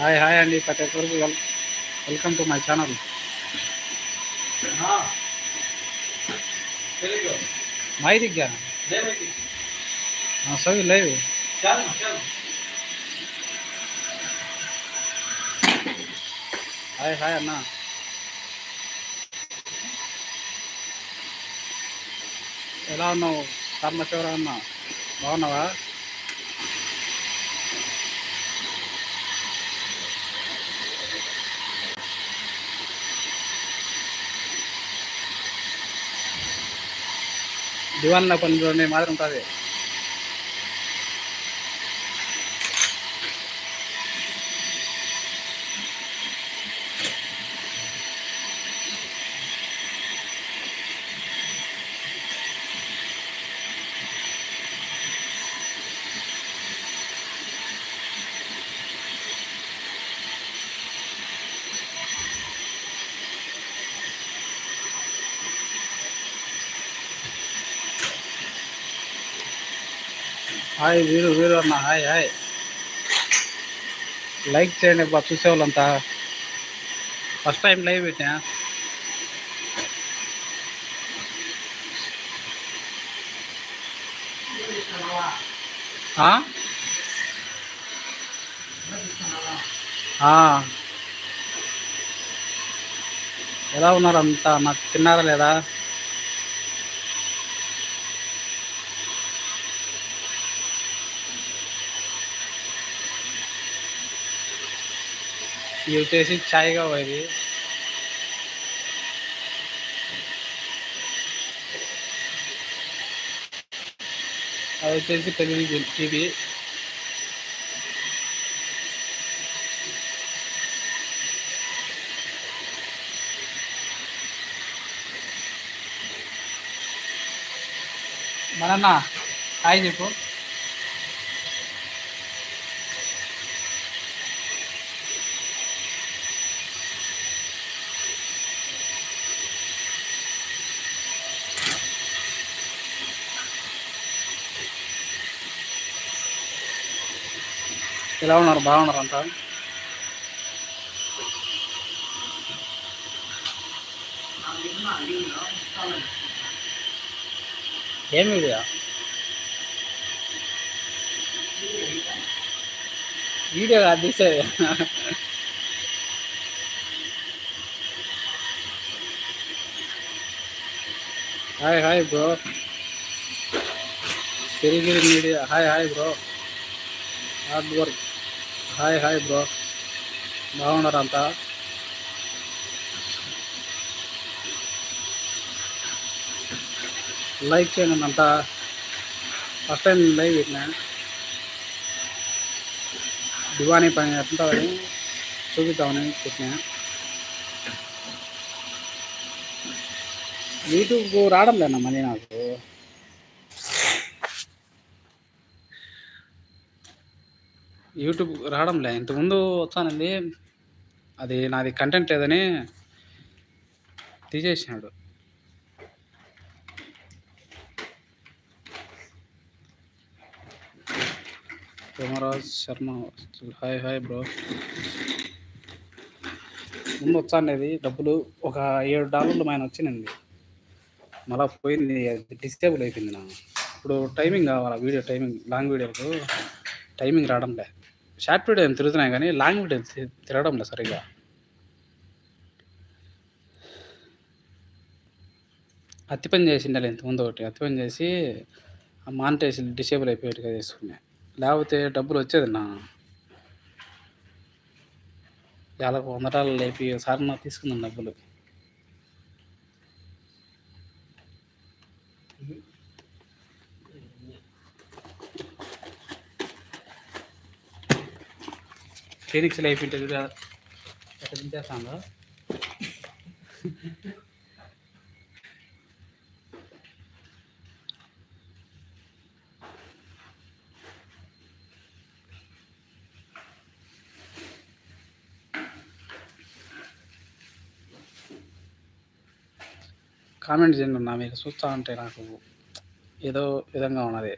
Hi hi అండి. ప్రతి ఒక్కరికి well welcome to my channel. My దిగ్గా సవి లేదు హాయ్ హాయ్ అన్న. ఎలా ఉన్నావు? సార్మశివర అన్న బాగున్నావా? దివాన్ పనిలోనే మాత్రం ఉంటుంది హాయ్ వీరు వీరు అన్న హాయ్ హాయ్. లైక్ చేయండి బా చూసేవాళ్ళంతా. ఫస్ట్ టైం లైవ్ పెట్టా. ఎలా ఉన్నారు అంతా? నాకు తిన్నారా లేదా? ఇది వచ్చేసి ఛాయ్గా ఇది అది వచ్చేసి టెలివిజన్ టీవీ. మనన్న హాయ్ చెప్పు. ఎలా ఉన్నారు? బాగున్నారు అంతా? ఏం వీడియో? వీడియో కాదు తీసేది hi hi bro. Sirigiri media. Hi hi bro. Hard work. Hi hi bro. బాగున్నారంతా like చేయండి అంతా ఫస్ట్ టైం లైవ్ పెట్టినా. దివానీ పని ఎట్లుంటుందని చూపిద్దామని పెట్టినా. యూట్యూబ్కు రావడం లేనా మళ్ళీ నాకు. యూట్యూబ్ రావడంలే. ఇంతకుముందు వచ్చానండి. అది నాది కంటెంట్ లేదని తీసేసినాడు. కెమెరాజ్ శర్మ హాయ్ హాయ్ బ్రో. ముందు వచ్చాండేది డబ్బులు. ఒక ఏడు డాలర్లు మాయన వచ్చినండి మళ్ళా పోయింది. అది డిసేబుల్ అయిపోయింది నా ఇప్పుడు టైమింగ్ కావాలా? వీడియో టైమింగ్ లాంగ్ వీడియోకు టైమింగ్ రావడంలే. షార్ట్ వీడియో ఏం తిరుగుతున్నాయి కానీ లాంగ్ వీడియో తిరగడం లేదు సరిగ్గా. అత్తి పని చేసిండాలి ఇంతకుముందు ఒకటి. అత్తి పని చేసి ఆ మానిటైజ్ డిసేబుల్ అయిపోయేట్టుగా చేసుకునే లేకపోతే డబ్బులు వచ్చేది నా. వేలకు వంద డాలర్లు లేపి ఒకసారి నాకు తీసుకున్నాను డబ్బులు. ఫీనిక్స్ లైఫ్ ఇంటర్వ్యూ ఎక్కడ దించేస్తాను కామెంట్ చేయండి నా మీకు చూస్తూ ఉంటే నాకు ఏదో విధంగా ఉన్నది.